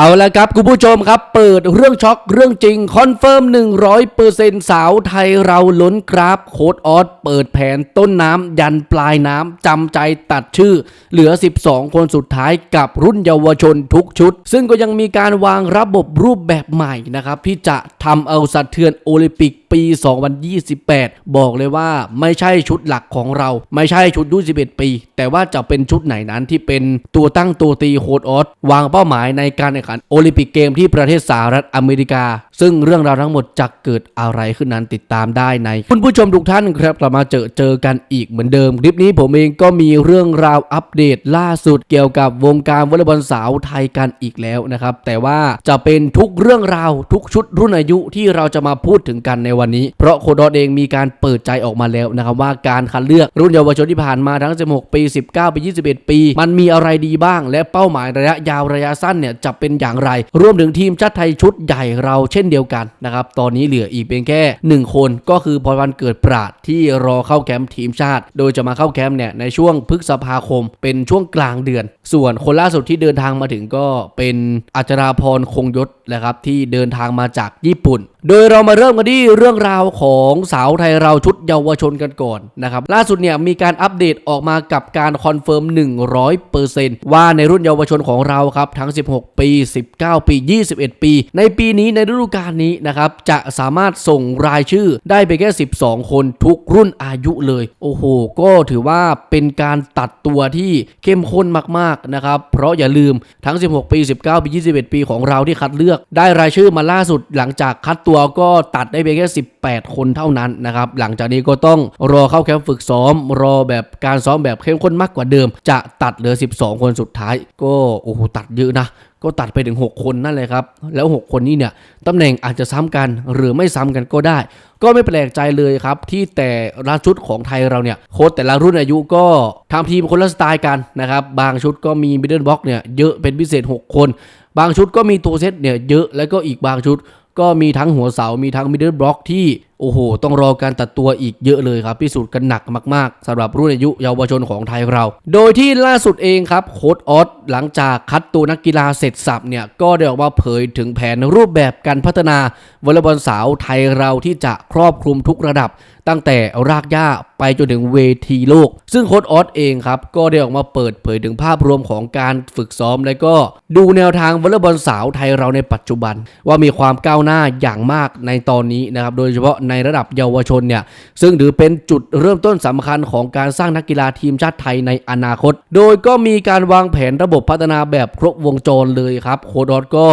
เอาละครับคุณผู้ชมครับ เปิดเรื่องช็อกเรื่องจริงคอนเฟิร์ม 100%สาวไทยเราล้นกราฟโค้ดออสเปิดแผนต้นน้ำยันปลายน้ำจำใจตัดชื่อเหลือ 12 คนสุดท้ายกับรุ่นเยาวชนทุกชุด ซึ่งก็ยังมีการวางระบบรูปแบบใหม่นะครับที่จะทำเอาสะเทือนโอลิมปิกปี 2028 บอกเลยว่าไม่ใช่ชุดหลักของเรา ไม่ใช่ชุดยุ11 ปี แต่ว่าจะเป็นชุดไหนนั้นที่เป็นตัวตั้งตัวตีโคดออสวางเป้าหมายในการแข่งขันโอลิมปิกเกมที่ประเทศสหรัฐอเมริกา ซึ่งเรื่องราวทั้งหมดจะเกิดอะไรขึ้นนั้นติดตามได้ใน คุณผู้ชมทุกท่านครับกลับมาเจอเจอกันอีกเหมือนเดิม คลิปนี้ผมเองก็มีเรื่องราวอัปเดตล่าสุดเกี่ยวกับวงการวอลเลย์บอลสาวไทยกันอีกแล้วนะครับ แต่ว่าจะเป็นทุกเรื่องราวทุกชุดรุ่นอายุที่เราจะมาพูดถึงกันในวันนี้ เพราะโคดอดเองมีการเปิดใจออกมาแล้วนะครับว่าการคัดเลือกรุ่นเยาวชนที่ผ่านมาทั้ง 16 ปี 19 ปี 21 ปี มันมีอะไรดีบ้าง และเป้าหมายระยะยาวระยะสั้นเนี่ยจะเป็นอย่างไร รวมถึงทีมชาติไทยชุดใหญ่เราเช่นเดียวกันนะครับตอนนี้เหลืออีกเพียงแค่ 1 คนก็คือพรวันเกิดปราดที่รอเข้าแคมป์ทีมชาติ โดยจะมาเข้าแคมป์เนี่ยในช่วงพฤษภาคมเป็น็นช่วงกลางเดือน ส่วนคนล่าสุดที่เดินทางมาถึงก็เป็นอัจราพรคงยศนะครับที่เดินทางมาจากญี่ปุ่นโดยเรามาเริ่มกันที่เรื่องราวของสาวไทยเราชุดเยาวชนกันก่อนนะครับล่าสุดเนี่ยมีการอัปเดตออกมากับการคอนเฟิร์ม 100%ว่าในรุ่นเยาวชนของเราครับทั้ง 16 ปี 19 ปี 21 ปี ในปีนี้ในฤดูกาลนี้นะครับจะสามารถส่งรายชื่อได้ไปแค่ 12 คนทุกรุ่นอายุเลย โอ้โห ก็ถือว่าเป็นการตัดตัวที่เข้มข้นมากๆนะครับเพราะอย่าลืมทั้ง 16 ปี 19 ปี 21 ปีของเราที่คัดเลือก ได้รายชื่อมาล่าสุดหลังจากคัดตัวก็ตัดได้เพียงแค่ 18 คนเท่านั้นนะครับ หลังจากนี้ก็ต้องรอเข้าแคมป์ฝึกซ้อม รอแบบการซ้อมแบบเข้มข้นมากกว่าเดิม จะตัดเหลือ 12 คนสุดท้าย ก็โอ้โหตัดเยอะนะก็ตัดไปถึง 6 คนนั่นเลยครับ แล้ว 6 คนนี้เนี่ยตำแหน่งอาจจะซ้ำกันหรือไม่ซ้ำกันก็ได้ ก็ไม่แปลกใจเลยครับ ที่แต่ละชุดของไทยเราเนี่ยโค้ชแต่ละรุ่นอายุก็ทำทีมคนละสไตล์กันนะครับ บางชุดก็มีมิดเดิลบ็อกเนี่ยเยอะเป็นพิเศษ 6 คน บางชุดก็มีตัวเซตเนี่ยเยอะแล้วก็อีกบางชุด ก็มีทั้งหัวเสา มีทั้งมิดเดิลบล็อกที่โอ้โห ต้องรอการตัดตัวอีกเยอะเลยครับ พิสูจน์กันหนักมากๆสำหรับรุ่นอายุเยาวชนของไทยเรา โดยที่ล่าสุดเองครับโค้ดออสหลังจากคัดตัวนักกีฬาเสร็จสับเนี่ย ก็ได้ออกมาเผยถึงแผนรูปแบบการพัฒนาวอลเลย์บอลสาวไทยเราที่จะครอบคลุมทุกระดับ ตั้งแต่รากหญ้า ไปจนถึงเวทีโลก ซึ่งโค้ดออสเองครับ ก็ได้ออกมาเปิดเผยถึงภาพรวมของการฝึกซ้อม และก็ดูแนวทางวอลเลย์บอลสาวไทยเราในปัจจุบัน ว่ามีความก้าวหน้าอย่างมากในตอนนี้นะครับโดยเฉพาะในระดับเยาวชนเนี่ยซึ่งถือเป็นจุดเริ่มต้นสำคัญของการสร้างนักกีฬาทีมชาติไทยในอนาคต โดยก็มีการวางแผนระบบพัฒนาแบบครบวงจรเลยครับโค้ดออสก็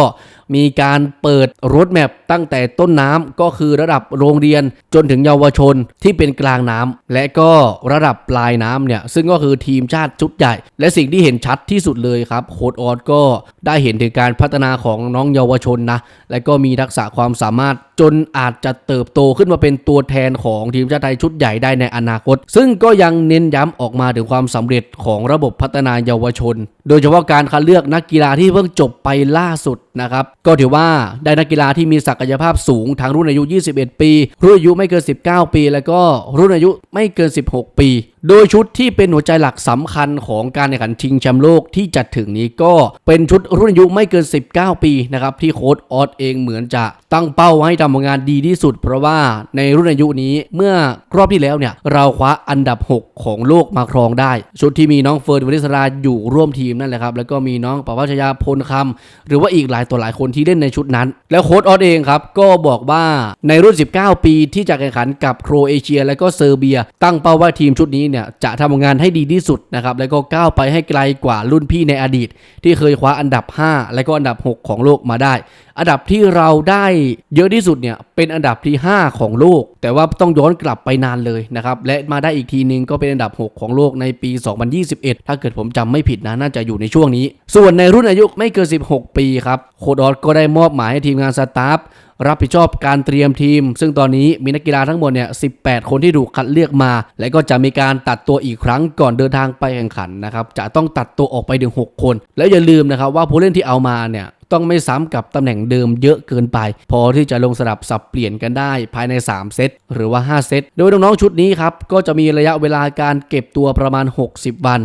มีการเปิดรถแมพตั้งแต่ต้นน้ำก็คือระดับโรงเรียนจนถึงเยาวชนที่เป็นกลางน้ำและก็ระดับปลายน้ำเนี่ย ซึ่งก็คือทีมชาติชุดใหญ่ และสิ่งที่เห็นชัดที่สุดเลยครับโค้ดออสก็ได้เห็นถึงการพัฒนาของน้องเยาวชนนะ และก็มีทักษะความสามารถ จนอาจจะเติบโตขึ้นมาเป็นตัวแทนของทีมชาติไทยชุดใหญ่ได้ในอนาคต ซึ่งก็ยังเน้นย้ำออกมาถึงความสำเร็จของระบบพัฒนาเยาวชน โดยเฉพาะการคัดเลือกนักกีฬาที่เพิ่งจบไปล่าสุดนะครับ ก็ถือว่าได้นักกีฬาที่มีศักยภาพสูงทั้งรุ่นอายุ 21 ปี รุ่นอายุไม่เกิน 19 ปี แล้วก็รุ่นอายุไม่เกิน 16 ปี โดยชุดที่เป็นหัวใจหลักสำคัญของการแข่งขันชิงแชมป์โลกที่จัดถึงนี้ก็เป็นชุดรุ่นอายุไม่เกิน 19 ปีนะครับที่โค้ดออสเองเหมือนจะตั้งเป้าให้ทำผลงานดีที่สุด เพราะว่าในรุ่นอายุนี้เมื่อรอบที่แล้วเนี่ยเราคว้าอันดับ 6 ของโลกมาครองได้ ชุดที่มีน้องเฟิร์นวริศราอยู่ร่วมทีมนั่นแหละครับแล้วก็มีน้องประภาชยาพลคำหรือว่าอีกหลายตัวหลายคนที่เล่นในชุดนั้น แล้วโค้ดออสเองครับก็บอกว่าในรุ่น 19 ปีที่จะแข่งขันกับโครเอเชีย และก็เซอร์เบีย ตั้งเป้าว่าทีมชุดนี้เนี่ยจะทำผลงานให้ดีที่สุดนะครับแล้วก็ก้าวไปให้ไกลกว่ารุ่นพี่ในอดีต ที่เคยคว้าอันดับ 5 และก็อันดับ 6 ของโลกมาได้ อันดับที่เราได้เยอะที่สุดเนี่ยเป็นอันดับที่ 5 ของโลก แต่ว่าต้องย้อนกลับไปนานเลยนะครับและมาได้อีกทีนึงก็เป็นอันดับ 6 ของโลกในปี 2021 ถ้าเกิดผมจำไม่ผิดนะน่าจะอยู่ในช่วงนี้ ส่วนในรุ่นอายุไม่เกิน 16 ปีครับโคดอสก็ได้มอบหมายให้ทีมงานสตาฟ รับผิดชอบการเตรียมทีม ซึ่งตอนนี้มีนักกีฬาทั้งหมดเนี่ย 18 คนที่ถูกคัดเลือกมา และก็จะมีการตัดตัวอีกครั้งก่อนเดินทางไปแข่งขันนะครับ จะต้องตัดตัวออกไปถึง 6 คน แล้วอย่าลืมนะครับว่าผู้เล่นที่เอามาเนี่ยต้องไม่ซ้ำกับตำแหน่งเดิมเยอะเกินไป พอที่จะลงสลับสับเปลี่ยนกันได้ภายใน 3 เซตหรือว่า 5 เซตโดยน้องๆชุดนี้ครับก็จะมีระยะเวลาการเก็บตัวประมาณ 60 วัน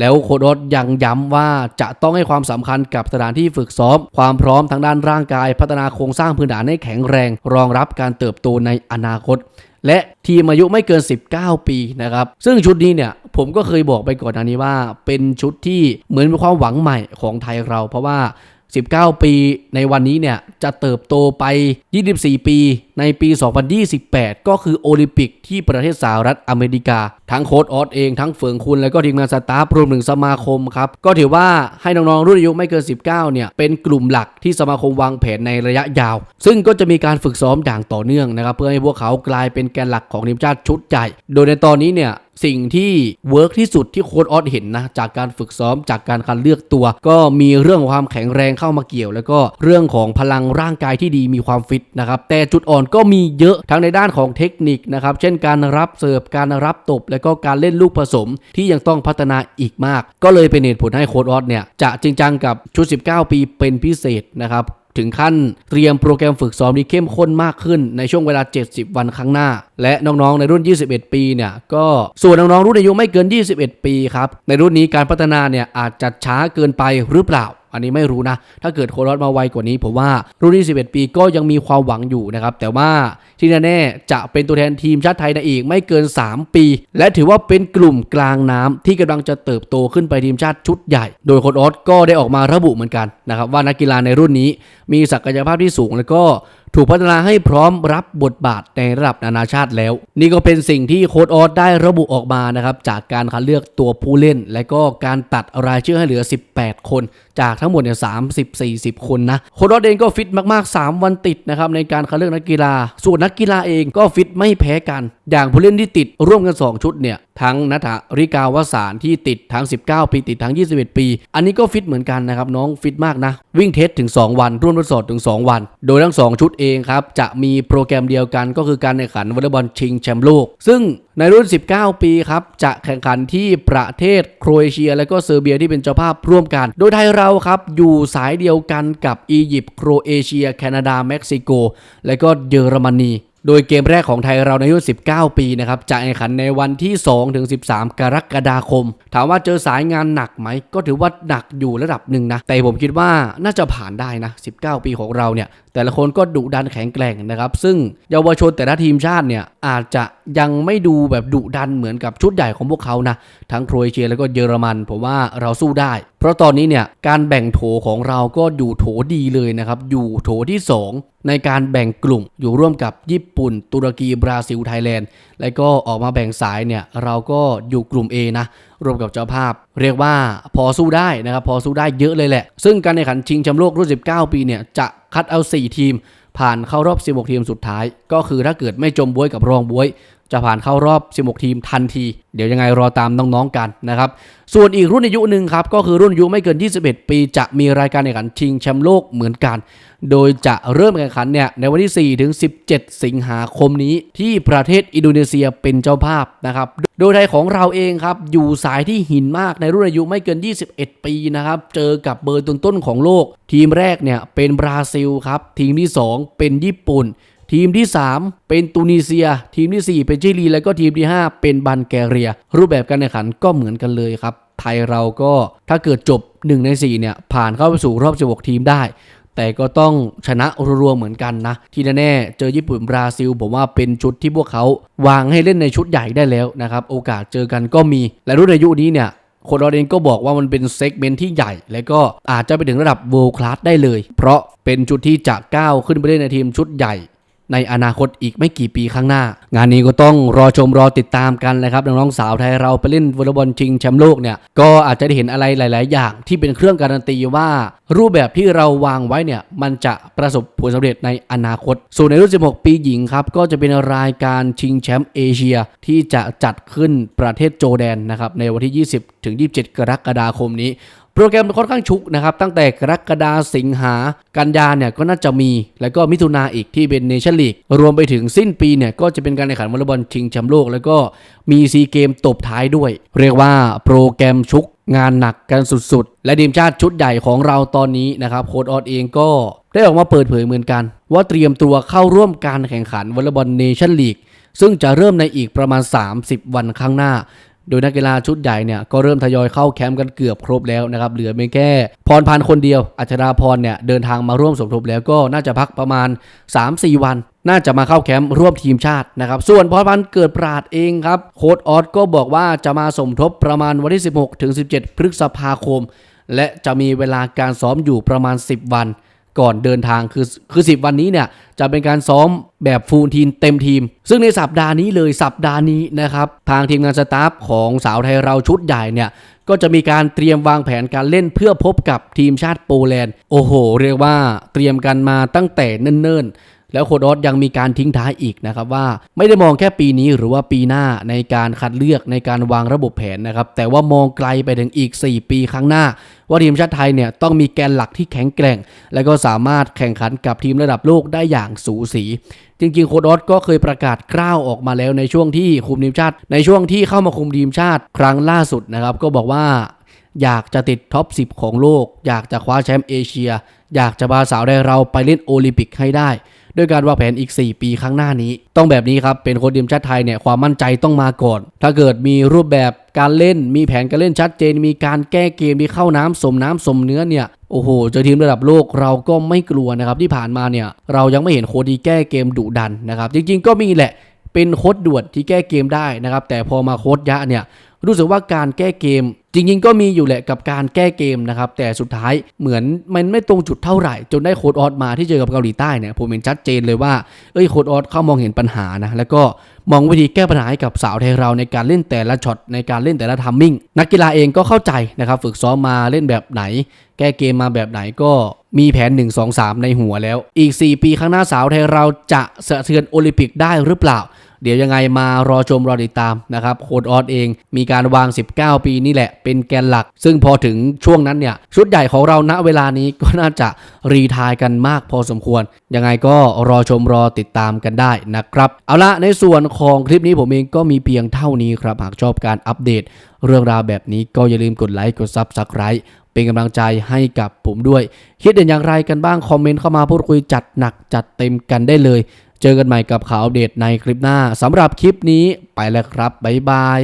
แล้วโค้ดอสยังย้ำว่าจะต้องให้ความสำคัญกับสถานที่ฝึกซ้อม ความพร้อมทางด้านร่างกาย พัฒนาโครงสร้างพื้นฐานให้แข็งแรง รองรับการเติบโตในอนาคต และทีมอายุไม่เกิน 19 ปีนะครับ ซึ่งชุดนี้เนี่ยผมก็เคยบอกไปก่อนหน้านี้ว่า เป็นชุดที่เหมือนเป็นความหวังใหม่ของไทยเรา เพราะว่า 19 ปีในวันนี้เนี่ย จะเติบโตไป 24 ปีในปี 2028 ก็คือโอลิมปิกที่ประเทศสหรัฐอเมริกา ทั้งโค้ดออสเองทั้งเฟิงคุณ แล้วก็ทีมงานสตาฟรวมถึงสมาคมครับ ก็ถือว่าให้น้องๆรุ่นอายุไม่เกิน 19 เนี่ย เป็นกลุ่มหลักที่สมาคมวางแผนในระยะยาว ซึ่งก็จะมีการฝึกซ้อมอย่างต่อเนื่องนะครับ เพื่อให้พวกเขากลายเป็นแกนหลักของทีมชาติชุดใหญ่ โดยในตอนนี้เนี่ย สิ่งที่เวิร์กที่สุดที่โค้ดออสเห็นนะจากการฝึกซ้อมจากการคัดเลือกตัว ก็มีเรื่องความแข็งแรงเข้ามาเกี่ยว แล้วก็เรื่องของพลังร่างกายที่ดีมีความฟิตนะครับแต่จุดอ่อนก็มีเยอะทั้งในด้านของเทคนิคนะครับเช่นการรับเสิร์ฟการรับตบ แล้วก็การเล่นลูกผสมที่ยังต้องพัฒนาอีกมาก ก็เลยเป็นเหตุผลให้โค้ดออสเนี่ยจะจริงจังกับชุด 19 ปีเป็นพิเศษนะครับ ถึงขั้นเตรียมโปรแกรมฝึกซ้อมที่เข้มข้นมากขึ้นในช่วงเวลา 70 วันข้างหน้า และน้องๆในรุ่น 21 ปีเนี่ยก็ส่วนน้องๆรุ่นอายุไม่เกิน 21 ปีครับในรุ่นนี้การพัฒนาเนี่ยอาจจะช้าเกินไปหรือเปล่าอันนี้ไม่รู้นะ ถ้าเกิดโครอสมาไวกว่านี้ผมว่ารุ่น21ปีก็ยังมีความหวังอยู่นะครับ แต่ว่าที่แน่ๆจะเป็นตัวแทนทีมชาติไทยในอีกไม่เกิน 3 ปี และถือว่าเป็นกลุ่มกลางน้ำที่กำลังจะเติบโตขึ้นไปทีมชาติชุดใหญ่ โดยโครอสก็ได้ออกมาระบุเหมือนกันนะครับว่านักกีฬาในรุ่นนี้มีศักยภาพที่สูงแล้วก็ถูกพัฒนาให้พร้อมรับบทบาทในระดับนานาชาติแล้ว นี่ก็เป็นสิ่งที่โค้ดออสได้ระบุออกมานะครับจากการคัดเลือกตัวผู้เล่น และก็การตัดรายชื่อให้เหลือ 18 คน จากทั้งหมดเนี่ย30 40คนนะโค้ดออสเองก็ฟิตมากๆ 3 วันติดนะครับในการคัดเลือกนักกีฬาส่วนนักกีฬาเองก็ฟิตไม่แพ้กันอย่างผู้เล่นที่ติดร่วมกัน 2 ชุดเนี่ย ทั้งนัทริกาวสารที่ติดทั้ง 19 ปี ติดทั้ง 21 ปี อันนี้ก็ฟิตเหมือนกันนะครับ น้องฟิตมากนะ วิ่งเทสถึง 2 วัน ร่วมทดสอบถึง 2 วัน โดยทั้ง 2 ชุดเองครับ จะมีโปรแกรมเดียวกันก็คือการแข่งขันวอลเลย์บอลชิงแชมป์โลก ซึ่งในรุ่น 19 ปีครับ จะแข่งขันที่ประเทศโครเอเชีย และก็เซอร์เบียที่เป็นเจ้าภาพร่วมกัน โดยไทยเราครับอยู่สายเดียวกันกับอียิปต์โครเอเชีย แคนาดาเม็กซิโก และก็เยอรมนี โดยเกมแรกของไทยเราในอายุ 19 ปีนะครับจะแข่งขันในวันที่ 2 ถึง 13 กรกฎาคม ถามว่าเจอสายงานหนักไหม ก็ถือว่าหนักอยู่ระดับหนึ่งนะ แต่ผมคิดว่าน่าจะผ่านได้นะ 19 ปีของเราเนี่ย แต่ละคนก็ดุดันแข็งแกร่งนะครับ ซึ่งเยาวชนแต่ละทีมชาติเนี่ยอาจจะยังไม่ดูแบบดุดันเหมือนกับชุดใหญ่ของพวกเขานะ ทั้งโครเอเชียแล้วก็เยอรมัน ผมว่าเราสู้ได้ ราะตอนนี้เนี่ยการแบ่งโถของเราก็อยู่โถดีเลยนะครับ อยู่โถที่ 2 ในการแบ่งกลุ่มอยู่ร่วมกับญี่ปุ่น ตุรกีบราซิลไทยแลนด์ แล้วก็ออกมาแบ่งสายเนี่ยเราก็อยู่กลุ่ม A นะรวมกับเจ้าภาพ เรียกว่าพอสู้ได้นะครับพอสู้ได้เยอะเลยแหละ ซึ่งการแข่งขันชิงแชมป์โลกรุ่น 19 ปีเนี่ยจะคัดเอา 4 ทีม ผ่านเข้ารอบ 16 ทีมสุดท้าย ก็คือถ้าเกิดไม่จมบวยกับรองบวย จะผ่านเข้ารอบ 16 ทีมทันที เดี๋ยวยังไงรอตามน้องๆกันนะครับ ส่วนอีกรุ่นอายุหนึ่งครับ ก็คือรุ่นอายุไม่เกิน 21 ปีจะมีรายการแข่งขันชิงแชมป์โลกเหมือนกัน โดยจะเริ่มแข่งขันเนี่ยในวันที่ 4 ถึง 17 สิงหาคมนี้ ที่ประเทศอินโดนีเซียเป็นเจ้าภาพนะครับ โดยไทยของเราเองครับ อยู่สายที่หินมากในรุ่นอายุไม่เกิน 21 ปีนะครับ เจอกับเบอร์ต้นๆของโลก ทีมแรกเนี่ยเป็นบราซิลครับ ทีมที่ 2 เป็นญี่ปุ่น ทีมที่ 3 เป็นตูนิเซีย ทีมที่ 4 เป็นชิลี แล้วก็ทีมที่ 5 เป็นบัลแกเรีย รูปแบบการแข่งขันก็เหมือนกันเลยครับ ไทยเราก็ถ้าเกิดจบ 1 ใน 4 เนี่ย ผ่านเข้าไปสู่รอบ 16 ทีมได้ แต่ก็ต้องชนะรัวๆเหมือนกันนะ ที่แน่ๆเจอญี่ปุ่นบราซิล ผมว่าเป็นชุดที่พวกเขาวางให้เล่นในชุดใหญ่ได้แล้วนะครับโอกาสเจอกันก็มี และรุ่นอายุนี้เนี่ยโคนเราเองก็บอกว่ามันเป็นเซกเมนต์ที่ใหญ่ และก็อาจจะไปถึงระดับ world class ได้เลย เพราะเป็นจุดที่จะก้าวขึ้นไปเล่นในทีมชุดใหญ่ ในอนาคตอีกไม่กี่ปีข้างหน้า งานนี้ก็ต้องรอชมรอติดตามกันนะครับน้องๆสาวไทยเราไปเล่นวอลเลย์บอลชิงแชมป์โลกเนี่ยก็อาจจะได้เห็นอะไรหลาย ๆ อย่างที่เป็นเครื่องการันตีว่า รูปแบบที่เราวางไว้เนี่ยมันจะประสบผลสำเร็จในอนาคต ส่วนในรุ่น 16 ปีหญิงครับก็จะเป็นรายการชิงแชมป์เอเชียที่จะจัดขึ้นประเทศโจร์แดนนะครับในวันที่ 20 ถึง 27 กรกฎาคมนี้ โปรแกรมค่อนข้างชุกนะครับตั้งแต่กรกฎาสิงหากันยาเนี่ยก็น่าจะมี แล้วก็มิถุนาอีกที่เป็นเนชั่นลีกรวมไปถึงสิ้นปีเนี่ยก็จะเป็นการแข่งขันวอลเลย์บอลชิงแชมป์โลก แล้วก็มีซีเกมตบท้ายด้วย เรียกว่าโปรแกรมชุกงานหนักกันสุดๆ และทีมชาติชุดใหญ่ของเราตอนนี้นะครับโค้ดออสเองก็ได้ออกมาเปิดเผยเหมือนกัน ว่าเตรียมตัวเข้าร่วมการแข่งขันวอลเลย์บอลเนชั่นลีกซึ่งจะเริ่มในอีกประมาณ 30 วันข้างหน้า โดยนักกีฬาชุดใหญ่เนี่ยก็เริ่มทยอยเข้าแคมป์กันเกือบครบแล้วนะครับเหลือเพียงแค่พรพันธ์คนเดียว อัชราพรเนี่ยเดินทางมาร่วมสมทบแล้วก็น่าจะพักประมาณ 3-4 วัน น่าจะมาเข้าแคมป์ร่วมทีมชาตินะครับส่วนพรพันธ์เกิดปราดเองครับโค้ดออสก็บอกว่าจะมาสมทบประมาณวันที่ 16ถึง17 พฤษภาคม และจะมีเวลาการซ้อมอยู่ประมาณ 10 วัน ก่อนเดินทางคือคือ 10 วันนี้เนี่ยจะเป็นการซ้อมแบบฟูลทีมเต็มทีม ซึ่งในสัปดาห์นี้เลยสัปดาห์นี้นะครับ ทางทีมงานสตาฟของสาวไทยเราชุดใหญ่เนี่ยก็จะมีการเตรียมวางแผนการเล่นเพื่อพบกับทีมชาติโปแลนด์ โอ้โห เรียกว่าเตรียมกันมาตั้งแต่เนิ่นๆ แล้วโคดอสยังมีการทิ้งท้ายอีกนะครับว่าไม่ได้มองแค่ปีนี้หรือว่าปีหน้าในการคัดเลือกในการวางระบบแผนนะครับแต่ว่ามองไกลไปถึงอีก 4 ปีข้างหน้า ว่าทีมชาติไทยเนี่ยต้องมีแกนหลักที่แข็งแกร่ง และก็สามารถแข่งขันกับทีมระดับโลกได้อย่างสูสีจริงๆ โคดอสก็เคยประกาศกล้าวออกมาแล้วในช่วงที่คุมทีมชาติ ในช่วงที่เข้ามาคุมทีมชาติครั้งล่าสุดนะครับก็บอกว่าอยากจะติดท็อป 10 ของโลก อยากจะคว้าแชมป์เอเชีย อยากจะพาสาวได้เราไปเล่นโอลิมปิกให้ได้ ด้วยการวางแผนอีก 4 ปีข้างหน้านี้ ต้องแบบนี้ครับเป็นโค้ชทีมชาติไทยเนี่ยความมั่นใจต้องมาก่อน ถ้าเกิดมีรูปแบบการเล่นมีแผนการเล่นชัดเจน มีการแก้เกมมีเข้าน้ำสมน้ำสมเนื้อเนี่ยโอ้โหเจอทีมระดับโลกเราก็ไม่กลัวนะครับที่ผ่านมาเนี่ยเรายังไม่เห็นโค้ชที่แก้เกมดุดันนะครับจริงๆก็มีแหละเป็นโค้ดด่วนที่แก้เกมได้นะครับแต่พอมาโค้ดยะเนี่ย รู้สึกว่าการแก้เกม จริงๆ ก็มีอยู่แหละกับการแก้เกมนะครับ แต่สุดท้ายเหมือนมันไม่ตรงจุดเท่าไหร่ จนได้โคดออสมาที่เจอกับเกาหลีใต้เนี่ยผมเห็นชัดเจนเลยว่าเอ้ยโคดออสเขามองเห็นปัญหานะแล้วก็มองวิธีแก้ปัญหาให้กับสาวไทยเราในการเล่นแต่ละช็อตในการเล่นแต่ละทัมมิ่งนักกีฬาเองก็เข้าใจนะครับฝึกซ้อมมาเล่นแบบไหน แก้เกมมาแบบไหนก็มีแผน 1 2 3 ในหัวแล้ว อีก 4 ปีข้างหน้าสาวไทยเราจะสะเทือนโอลิมปิกได้หรือเปล่า เดี๋ยวยังไงมารอชมรอติดตามนะครับโค้ดออสเองมีการวาง 19 ปีนี่แหละเป็นแกนหลัก ซึ่งพอถึงช่วงนั้นเนี่ยชุดใหญ่ของเราณเวลานี้ก็น่าจะรีทายกันมากพอสมควร ยังไงก็รอชมรอติดตามกันได้นะครับ เอาละในส่วนของคลิปนี้ผมเองก็มีเพียงเท่านี้ครับ หากชอบการอัปเดต เรื่องราวแบบนี้ก็อย่าลืมกดไลค์กดซับสไคร b e เป็นกำลังใจให้กับผมด้วย คิดเห็นอย่างไรกันบ้าง คอมเมนต์เข้ามาพูดคุยจัดหนักจัดเต็มกันได้เลย เจอกันใหม่กับข่าวอัปเดตในคลิปหน้าสำหรับคลิปนี้ไปแล้วครับ บ๊ายบาย